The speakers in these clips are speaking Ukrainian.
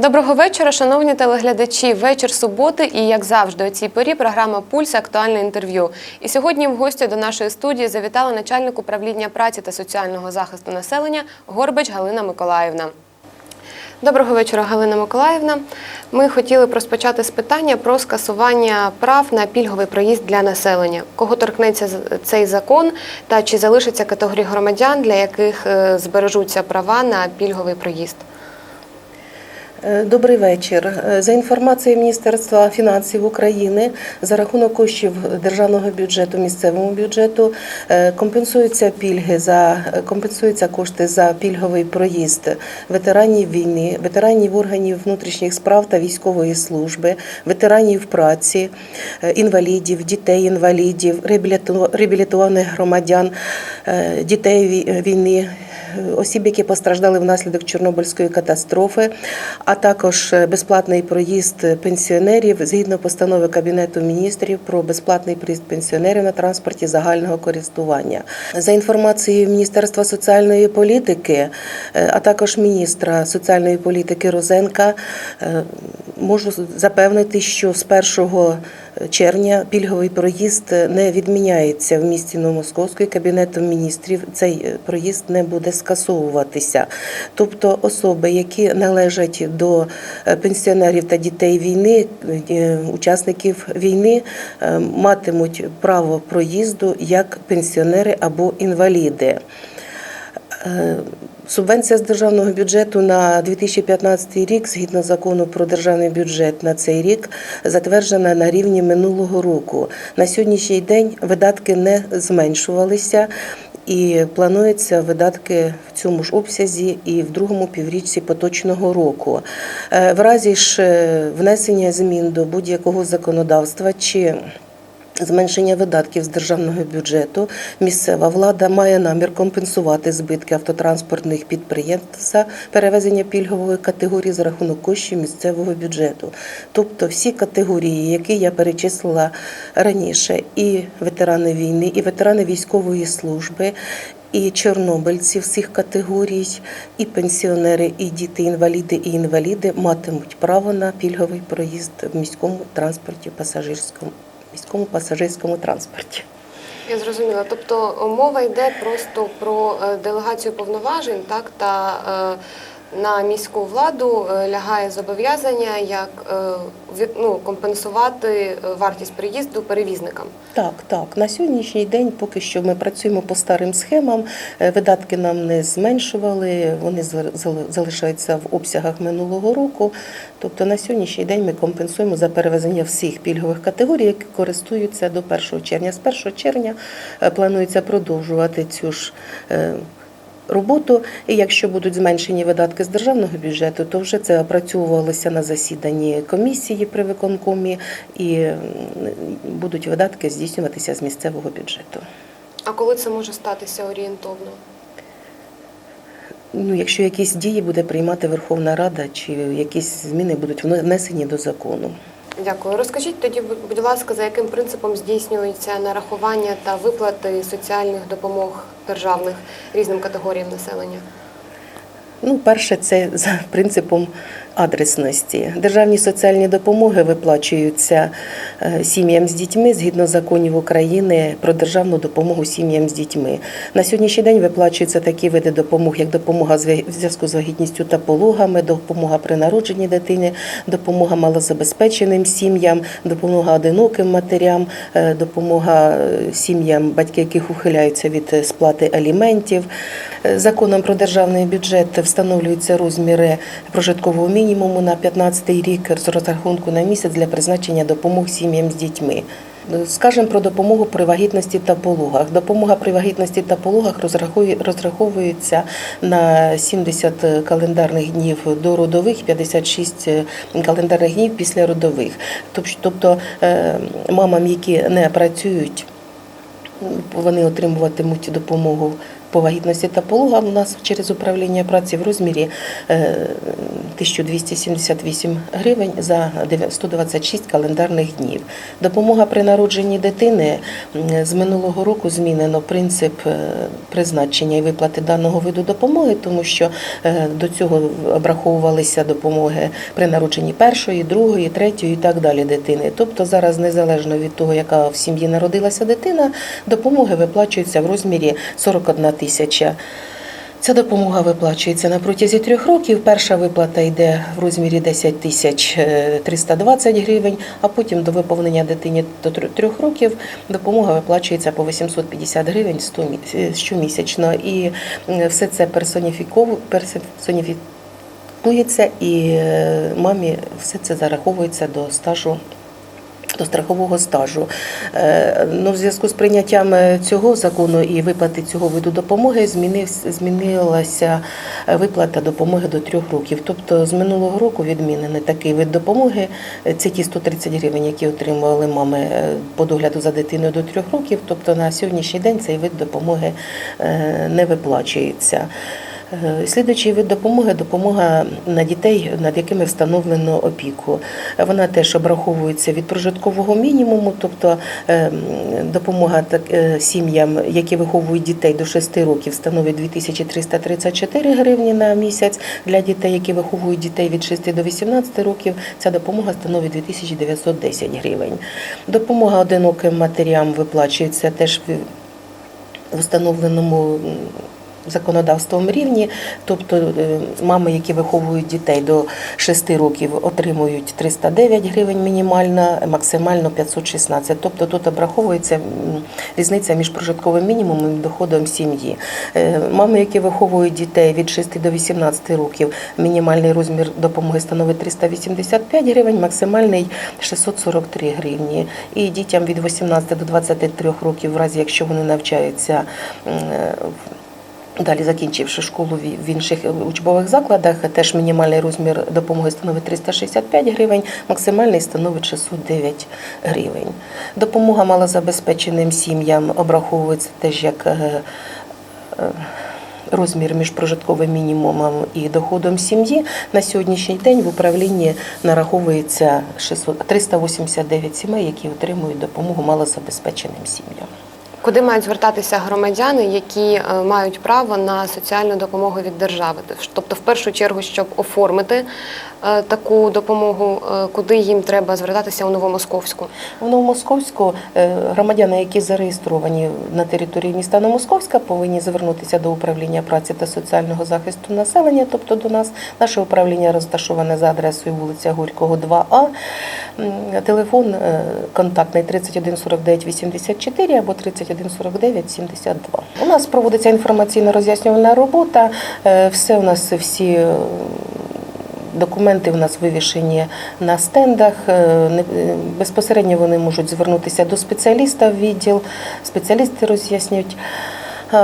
Доброго вечора, шановні телеглядачі. Вечір суботи, і як завжди, у цій порі програма Пульс актуальне інтерв'ю. І сьогодні в гості до нашої студії завітала начальник управління праці та соціального захисту населення Горбач Галина Миколаївна. Доброго вечора, Галина Миколаївна. Ми хотіли б розпочати з питання про скасування прав на пільговий проїзд для населення. Кого торкнеться цей закон та чи залишиться категорії громадян, для яких е, збережуться права на пільговий проїзд? Е, Добрий вечір. Е, За інформацією Міністерства фінансів України, за рахунок коштів державного бюджету, місцевому бюджету е, компенсуються пільги за компенсуються кошти за пільговий проїзд ветеранів війни, ветеранів органів внутрішніх справ та військової служби, ветеранів праці, інвалідів, дітей інвалідів, реабілітованих громадян, дітей війни, осіб, які постраждали внаслідок Чорнобильської катастрофи, а також е, безплатний проїзд пенсіонерів згідно постанови Кабінету міністрів про безплатний проїзд пенсіонерів на транспорті загального користування. За інформацією Міністерства соціальної політики, е, а також міністра соціальної політики Розенка, е, можу запевнити, що з 1 червня пільговий проїзд не відміняється в місті Новомосковської кабінетом міністрів. Цей е, проїзд не буде скасовуватися. Тобто особи, які належать до е, пенсіонерів та дітей війни, е, учасників війни, матимуть право проїзду як пенсіонери або інваліди. Субвенція з державного бюджету на 2015 рік, згідно закону про державний бюджет на цей рік, затверджена на рівні минулого року. На сьогоднішній день видатки не зменшувалися. І плануються видатки в цьому ж обсязі і в другому півріччі поточного року. Е, В разі ж е, внесення змін до будь-якого законодавства чи Зменшення видатків з державного бюджету місцева влада має намір компенсувати збитки автотранспортних підприємств за перевезення пільгової категорії за рахунок коштів місцевого бюджету. Тобто всі категорії, які я перечислила раніше, і ветерани війни, і ветерани військової служби. І чорнобильці всіх категорій, і пенсіонери, і діти, інваліди, і інваліди матимуть право на пільговий проїзд в міському транспорті пасажирському міському пасажирському транспорті. Я зрозуміла. Тобто мова йде просто про е, делегацію повноважень, так та е, на міську владу е, лягає зобов'язання як е, ну, компенсувати е, вартість приїзду перевізникам. Так, так. На сьогоднішній день поки що ми працюємо по старим схемам. Видатки нам не зменшували, вони зал- зал- залишаються в обсягах минулого року. Тобто на сьогоднішній день ми компенсуємо за перевезення всіх пільгових категорій, які користуються до 1 червня. З 1 червня планується продовжувати цю ж. Роботу, і якщо будуть зменшені видатки з державного бюджету, то вже це опрацьовувалося на засіданні комісії при виконкомі, і будуть видатки здійснюватися з місцевого бюджету. А коли це може статися орієнтовно? Ну, якщо якісь дії буде приймати Верховна Рада, чи якісь зміни будуть внесені до закону. Дякую. Розкажіть тоді, будь ласка, за яким принципом здійснюється нарахування та виплати соціальних допомог державних різним категоріям населення? Ну, перше, це за принципом адресності. Державні соціальні допомоги виплачуються е, сім'ям з дітьми згідно законів України про державну допомогу сім'ям з дітьми. На сьогоднішній день виплачуються такі види допомог, як допомога в зв'язку з вагітністю та пологами, допомога при народженні дитини, допомога малозабезпеченим сім'ям, допомога одиноким матерям, е, допомога е, сім'ям, батьки яких ухиляються від сплати аліментів. Е, Законом про державний бюджет встановлюються розміри прожиткового мінімуму на 15 рік з розрахунку на місяць для призначення допомог сім'ям з дітьми. Е, Скажемо про допомогу при вагітності та пологах. Допомога при вагітності та пологах розраховується на 70 календарних днів до родових, 56 календарних днів після родових. Тобто е, мамам, які не працюють, вони отримуватимуть допомогу по вагітності та пологам у нас через управління праці в розмірі е, 1278 гривень за 126 календарних днів. Допомога при народженні дитини з минулого року змінено принцип е, призначення і виплати даного виду допомоги, тому що е, до цього обраховувалися допомоги при народженні першої, другої, третьої і так далі дитини. Тобто зараз, незалежно від того, яка в сім'ї народилася дитина, допомоги виплачуються в розмірі 41 тисяча. Ця допомога виплачується на протязі трьох років. Перша виплата йде в розмірі 10 тисяч е, 320 гривень, а потім до виповнення дитині до трьох- років допомога виплачується по 850 гривень 100 мі- е, щомісячно. І е, все це персоніфікується, і е, мамі все це зараховується до стажу до страхового стажу. Е, Ну, в зв'язку з прийняттям е, цього закону і виплати цього виду допомоги змінився- змінилася е, виплата допомоги до трьох років. Тобто з минулого року відмінений такий вид допомоги. Це ті 130 гривень, які отримували мами по догляду за дитиною до трьох років. Тобто на сьогоднішній день цей вид допомоги не виплачується. Е, Слідуючий вид допомоги допомога на дітей, над якими встановлено опіку. Вона теж обраховується від прожиткового мінімуму, тобто е, допомога е, сім'ям, які виховують дітей до 6 років, становить 2334 гривні на місяць. Для дітей, які виховують дітей від 6 до 18 років, ця допомога становить 2910 гривень. Допомога одиноким матерям виплачується теж в м, законодавством рівні, тобто е, мами, які виховують дітей до 6 років, отримують 309 гривень мінімально, максимально 516. Тобто тут обраховується різниця між прожитковим мінімумом і доходом сім'ї. Е, Мами, які виховують дітей від 6 до 18 років, мінімальний розмір допомоги становить 385 гривень, максимальний 643 гривні. І дітям від 18 до 23 років, в разі якщо вони навчаються е, в- Далі, закінчивши школу в- інших учбових закладах, теж мінімальний розмір допомоги становить 365 гривень, максимальний становить 609 гривень. Допомога малозабезпеченим сім'ям обраховується теж як е, е, розмір між прожитковим мінімумом і доходом сім'ї. На сьогоднішній день в управлінні нараховується 600 389 сімей, які отримують допомогу малозабезпеченим сім'ям. Куди мають звертатися громадяни, які е, мають право на соціальну допомогу від держави? Тобто, в першу чергу, щоб оформити е, таку допомогу, е, куди їм треба звертатися у Новомосковську? В Новомосковську громадяни, які зареєстровані на території міста Новомосковська, повинні звернутися до управління праці та соціального захисту населення, тобто до нас. Наше управління розташоване за адресою вулиця Горького, 2А. Телефон е, контактний 31 49 84 або 31 49 72. У нас проводиться інформаційно роз'яснювальна робота. Е, Все у нас всі. е, Документи в нас вивішені на стендах. Безпосередньо вони можуть звернутися до спеціаліста в відділ, спеціалісти роз'яснюють,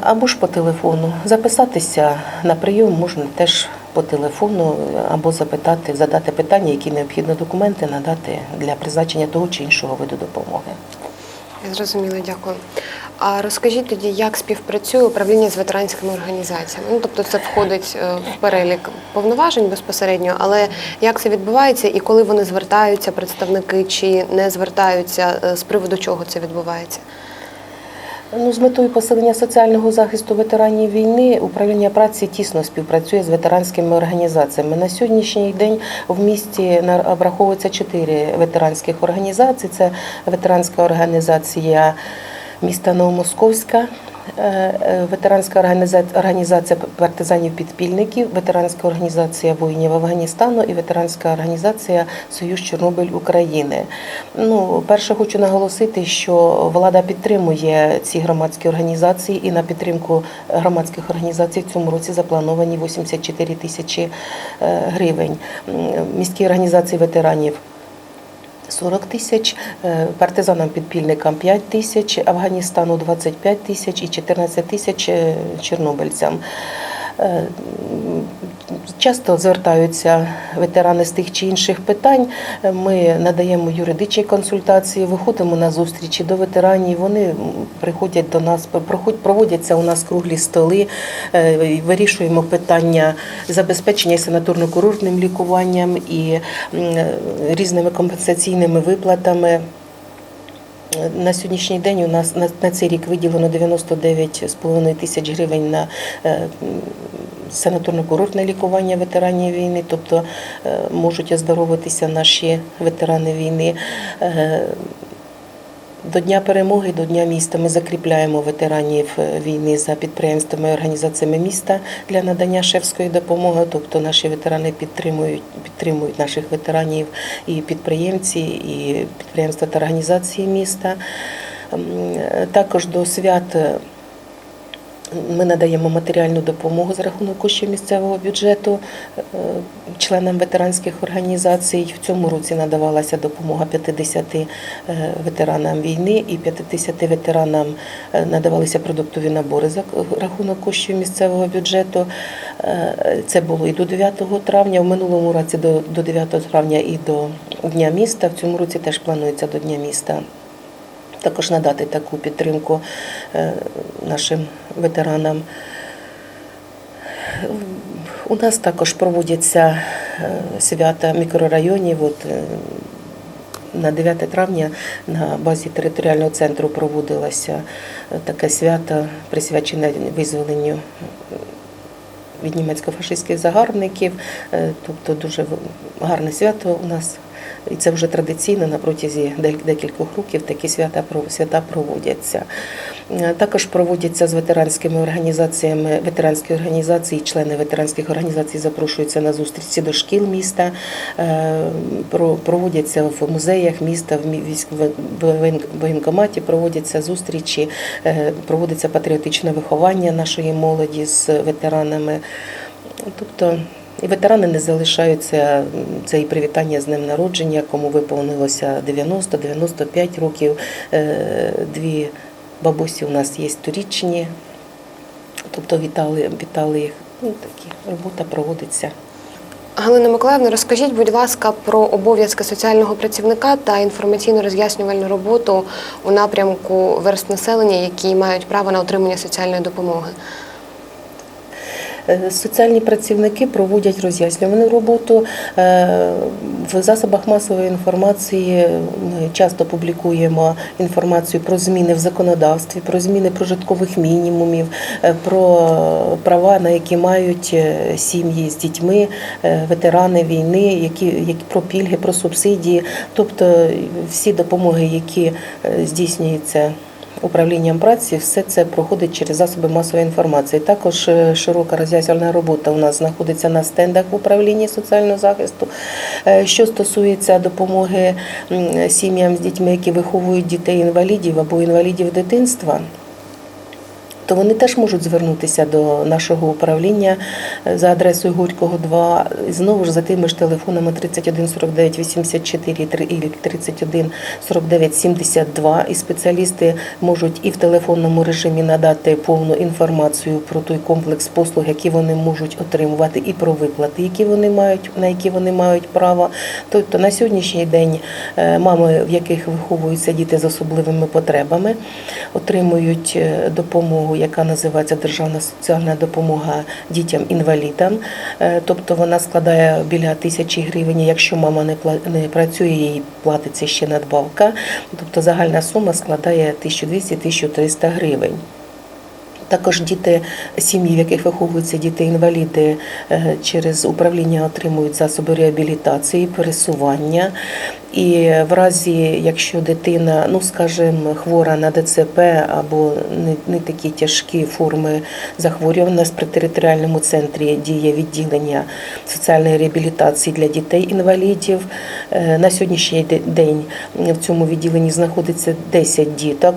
або ж по телефону. Записатися на прийом можна теж по телефону е, або запитати, задати питання, які необхідно документи надати для призначення того чи іншого виду допомоги. Я зрозуміла, дякую. А розкажіть тоді, як співпрацює управління з ветеранськими організаціями? Ну, тобто це входить е, в перелік повноважень безпосередньо, але як це відбувається і коли вони звертаються, представники чи не звертаються, е, з приводу чого це відбувається? Ну, з метою посилення соціального захисту ветеранів війни управління праці тісно співпрацює з ветеранськими організаціями. На сьогоднішній день в місті обраховується чотири ветеранських організацій. Це ветеранська організація міста Новомосковська. Е, е, Ветеранська організа- організація партизанів-підпільників, ветеранська організація воїнів Афганістану і ветеранська організація Союз Чорнобиль України. Ну, перше хочу наголосити, що влада підтримує ці громадські організації, і на підтримку громадських організацій в цьому році заплановані 84 тисячі е, гривень. Міські організації ветеранів 40 тисяч, е, партизанам-підпільникам 5 тисяч, Афганістану 25 тисяч і 14 тисяч е, чорнобильцям. Часто звертаються ветерани з тих чи інших питань. Ми надаємо юридичні консультації, виходимо на зустрічі до ветеранів. Вони приходять до нас, проводяться у нас круглі столи, е, вирішуємо питання забезпечення санаторно-курортним лікуванням і різними компенсаційними виплатами. На сьогоднішній день у нас на, цей рік виділено 99,5 тисяч гривень на е, санаторно-курортне лікування ветеранів війни, тобто е, можуть оздоровитися наші ветерани війни. Е, До Дня перемоги, до Дня міста ми закріпляємо ветеранів е, війни за підприємствами і організаціями міста для надання шефської допомоги. Тобто наші ветерани підтримують, підтримують наших ветеранів і підприємці, і підприємства та організації міста. Також до свят. Ми надаємо матеріальну допомогу з рахунок коштів місцевого бюджету е, членам ветеранських організацій. В цьому році надавалася допомога 50 е, ветеранам війни і 50 ветеранам е, надавалися продуктові набори за рахунок коштів місцевого бюджету. Це було і до 9 травня. В минулому році до 9 травня і до Дня міста. В цьому році теж планується до Дня міста також надати таку підтримку е, нашим ветеранам. У нас також проводяться е, свята мікрорайонів. От е, на 9 травня на базі територіального центру проводилося таке свято, присвячене визволенню від німецько-фашистських загарбників. Тобто дуже гарне свято у нас. І це вже традиційно на протязі декількох років такі свята свята проводяться. Е, Також проводяться з ветеранськими організаціями, ветеранські організації, члени ветеранських організацій запрошуються на зустрічі до шкіл міста, е, про- проводяться в музеях міста, в воєнкоматі проводяться зустрічі, е, проводиться патріотичне виховання нашої молоді з ветеранами. Тобто і ветерани не залишаються це і привітання з днем народження, кому виповнилося 90-95 років. Е, Дві бабусі у нас є сторічні, тобто вітали, вітали їх. Ну, такі робота проводиться. Галина Миколаївна, розкажіть, будь ласка, про обов'язки соціального працівника та інформаційно-роз'яснювальну роботу у напрямку верст населення, які мають право на отримання соціальної допомоги. Е, Соціальні працівники проводять роз'яснювану роботу. Е, В засобах масової інформації ми часто публікуємо інформацію про зміни в законодавстві, про зміни прожиткових мінімумів, е, про права, на які мають сім'ї з дітьми, ветерани війни, які, які про пільги, про субсидії, тобто всі допомоги, які здійснюються управлінням праці все це проходить через засоби масової інформації. Також е, широка роз'яснювальна робота у нас знаходиться на стендах в управлінні соціального захисту. Е, Що стосується допомоги сім'ям з дітьми, які виховують дітей-інвалідів або інвалідів дитинства. То вони теж можуть звернутися до нашого управління е, за адресою Горького 2, знову ж за тими ж телефонами 31 49 84 три- і 31 49 72. І спеціалісти можуть і в телефонному режимі надати повну інформацію про той комплекс послуг, які вони можуть отримувати, і про виплати, які вони мають, на які вони мають право. Тобто на сьогоднішній день е, мами, в яких виховуються діти з особливими потребами, отримують е, яка називається Державна соціальна допомога дітям-інвалідам. Е, Тобто вона складає біля тисячі гривень. Якщо мама не працює, їй платиться ще надбавка. Тобто загальна сума складає 1200-1300 гривень. Також діти сім'ї, в яких виховуються діти-інваліди, е, через управління отримують засоби реабілітації, пересування. І в разі, якщо дитина, ну скажімо, хвора на ДЦП або не, такі тяжкі форми захворювань, у нас при територіальному центрі діє відділення соціальної реабілітації для дітей-інвалідів. Е, На сьогоднішній день в цьому відділенні знаходиться 10 діток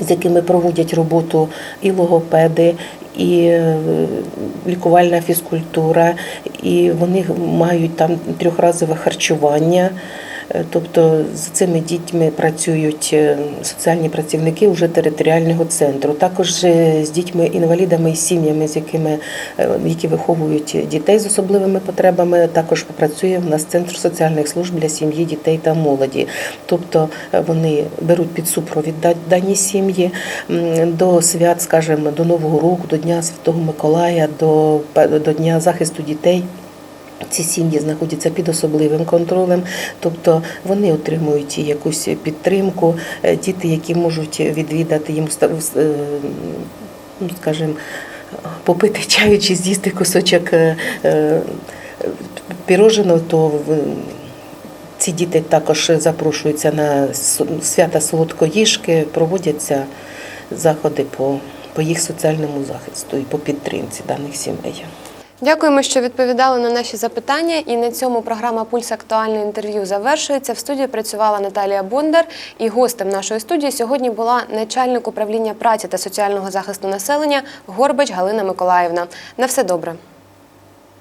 з якими проводять роботу і логопеди, і е, лікувальна фізкультура, і вони мають там трьохразове харчування. Е, Тобто з цими дітьми працюють е, соціальні працівники уже територіального центру. Також е, з дітьми-інвалідами і сім'ями, з якими які виховують дітей з особливими потребами. Також працює в нас центр соціальних служб для сім'ї, дітей та молоді. Тобто вони беруть під супровід дані сім'ї до свят, скажімо, до Нового року, до Дня Святого Миколая, до, до Дня захисту дітей. Ці сім'ї знаходяться під особливим контролем, тобто вони отримують якусь підтримку. Е, Діти, які можуть відвідати їм, е, ну, скажімо, попити чаю чи з'їсти кусочок е, е, то ці діти також запрошуються на свята солодкоїжки, проводяться заходи по їх соціальному захисту і по підтримці даних сімей. Дякуємо, що відповідали на наші запитання. І на цьому програма Пульс актуальне інтерв'ю завершується. В студії працювала Наталія Бондар. І гостем нашої студії сьогодні була начальник управління праці та соціального захисту населення Горбач Галина Миколаївна. На все добре.